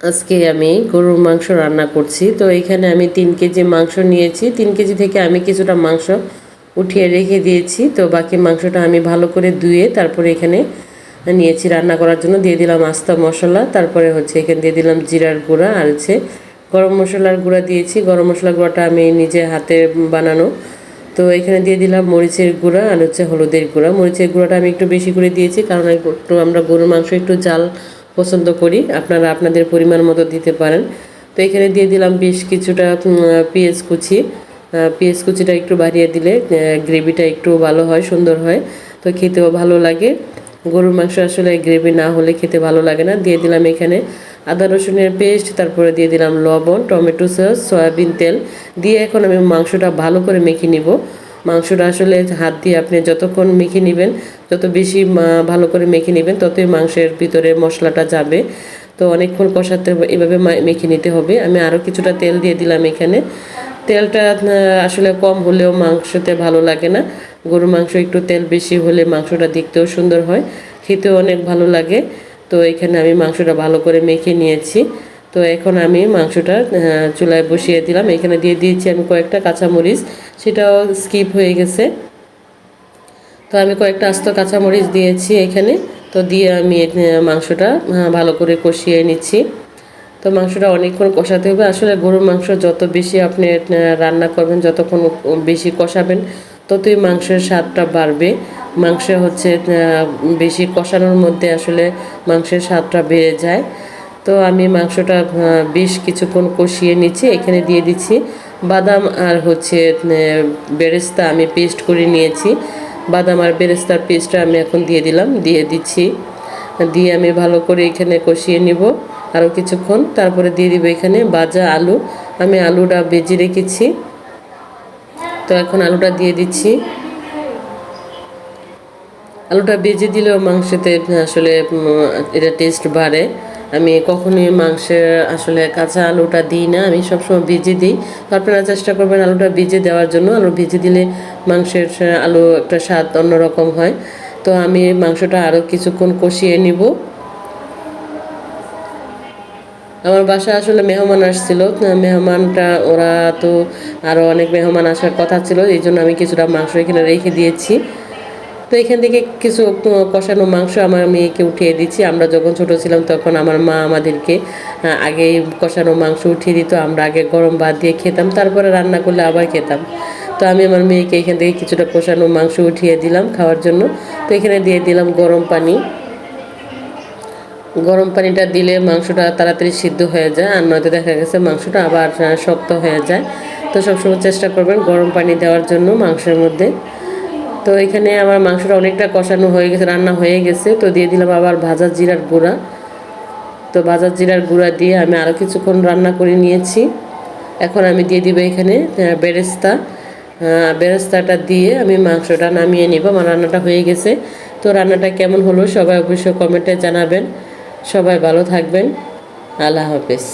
আজকে আমি গরুর মাংস রান্না করছি। তো এখানে আমি তিন কেজি মাংস নিয়েছি। তিন কেজি থেকে আমি কিছুটা মাংস উঠিয়ে রেখে দিয়েছি। তো বাকি মাংসটা আমি ভালো করে ধুয়ে তারপরে এখানে নিয়েছি রান্না করার জন্য। দিয়ে দিলাম আস্তা মশলা, তারপরে হচ্ছে এখানে দিয়ে দিলাম জিরার গুঁড়া আর হচ্ছে গরম মশলার গুঁড়া দিয়েছি। গরম মশলার গুঁড়াটা আমি নিজে হাতে বানানো। তো এখানে দিয়ে দিলাম মরিচের গুঁড়া আর হচ্ছে হলুদের গুঁড়া। মরিচের গুঁড়াটা আমি একটু বেশি করে দিয়েছি, কারণ একটু আমরা গরুর মাংস একটু জাল পছন্দ করি, আপনারা আপনাদের পরিমাণ মতো দিতে পারেন। তো এখানে দিয়ে দিলাম বেশ কিছুটা পেঁয়াজ কুচি। পেঁয়াজ কুচিটা একটু বাড়িয়ে দিলে গ্রেভিটা একটু ভালো হয়, সুন্দর হয়। তো খেতেও ভালো লাগে। গরুর মাংস আসলে গ্রেভি না হলে খেতে ভালো লাগে না। দিয়ে দিলাম এখানে আদা রসুনের পেস্ট, তারপরে দিয়ে দিলাম লবণ, টমেটো সস, সয়াবিন তেল। দিয়ে এখন আমি মাংসটা ভালো করে মেখে নিব। মাংসটা আসলে হাত দিয়ে আপনি যতক্ষণ মেখে নেবেন, যত বেশি ভালো করে মেখে নেবেন, ততই মাংসের ভিতরে মশলাটা যাবে। তো অনেকক্ষণ কষাতে এভাবে মেখে নিতে হবে। আমি আরও কিছুটা তেল দিয়ে দিলাম এখানে। তেলটা আসলে কম হলেও মাংসতে ভালো লাগে না। গরুর মাংস একটু তেল বেশি হলে মাংসটা দেখতেও সুন্দর হয়, খেতেও অনেক ভালো লাগে। তো এখানে আমি মাংসটা ভালো করে মেখে নিয়েছি। তো এখন আমি মাংসটা চুলায় বসিয়ে দিলাম। এখানে দিয়ে দিয়েছি আমি কয়েকটা কাঁচামরিচ, সেটাও স্কিপ হয়ে গেছে। তো আমি কয়েকটা আস্ত কাঁচামরিচ দিয়েছি এখানে। তো দিয়ে আমি মাংসটা ভালো করে কষিয়ে নিচ্ছি। তো মাংসটা অনেকক্ষণ কষাতে হবে। আসলে গরুর মাংস যত বেশি আপনি রান্না করবেন, যতক্ষণ বেশি কষাবেন, ততই মাংসের স্বাদটা বাড়বে। মাংস হচ্ছে বেশি কষানোর মধ্যে আসলে মাংসের স্বাদটা বেড়ে যায়। তো আমি মাংসটা বেশ কিছুক্ষণ কষিয়ে নিচ্ছি। এখানে দিয়ে দিচ্ছি বাদাম আর হচ্ছে বেরেস্তা আমি পেস্ট করে নিয়েছি। বাদাম আর বেরেস্তার পেস্টটা আমি এখন দিয়ে দিলাম, দিয়ে দিচ্ছি। দিয়ে আমি ভালো করে এখানে কষিয়ে নিব আরও কিছুক্ষণ। তারপরে দিয়ে দিব এখানে বাজা আলু। আমি আলুটা বেজে রেখেছি। তো এখন আলুটা দিয়ে দিচ্ছি। আলুটা বেজে দিলেও মাংসতে আসলে এটা টেস্ট বাড়ে। আমি কখনোই মাংসের আসলে কাঁচা আলুটা দিই না, আমি সবসময় ভিজে দিই। আপনারা চেষ্টা করবেন আলুটা ভিজে দেওয়ার জন্য। আলু ভিজে দিলে মাংসের আলু একটা স্বাদ অন্যরকম হয়। তো আমি মাংসটা আরও কিছুক্ষণ কষিয়ে নিব। আমার বাসা আসলে মেহমান আসছিল। মেহমানটা, ওরা তো আরও অনেক মেহমান আসার কথা ছিল। এই জন্য আমি কিছুটা মাংস এখানে রেখে দিয়েছি। তো এখান থেকে কিছু কষানো মাংস আমার মেয়েকে উঠিয়ে দিচ্ছি। আমরা যখন ছোট ছিলাম তখন আমার মা আমাদেরকে আগে কষানো মাংস উঠিয়ে দিত। আমরা আগে গরম ভাত দিয়ে খেতাম, তারপরে রান্না করলে আবার খেতাম। তো আমি আমার মেয়েকে এখান থেকে কিছুটা কষানো মাংস উঠিয়ে দিলাম খাওয়ার জন্য। তো এখানে দিয়ে দিলাম গরম পানি। গরম পানিটা দিলে মাংসটা তাড়াতাড়ি সিদ্ধ হয়ে যায় আর নয়তো দেখা গেছে মাংসটা আবার শক্ত হয়ে যায়। তো সবসময় চেষ্টা করবেন গরম পানি দেওয়ার জন্য মাংসের মধ্যে। তো এখানে আমার মাংসটা অনেকটা কষানো হয়ে গেছে, রান্না হয়ে গেছে। তো দিয়ে দিলাম আবার ভাজা জিরার গুঁড়া। তো ভাজা জিরার গুঁড়া দিয়ে আমি আরও কিছুক্ষণ রান্না করে নিয়েছি। এখন আমি দিয়ে দিব এখানে বেরেস্তা। বেরেস্তাটা দিয়ে আমি মাংসটা নামিয়ে নিব, আমার রান্নাটা হয়ে গেছে। তো রান্নাটা কেমন হলো সবাই অবশ্যই কমেন্টে জানাবেন। সবাই ভালো থাকবেন। আল্লাহ হাফেজ।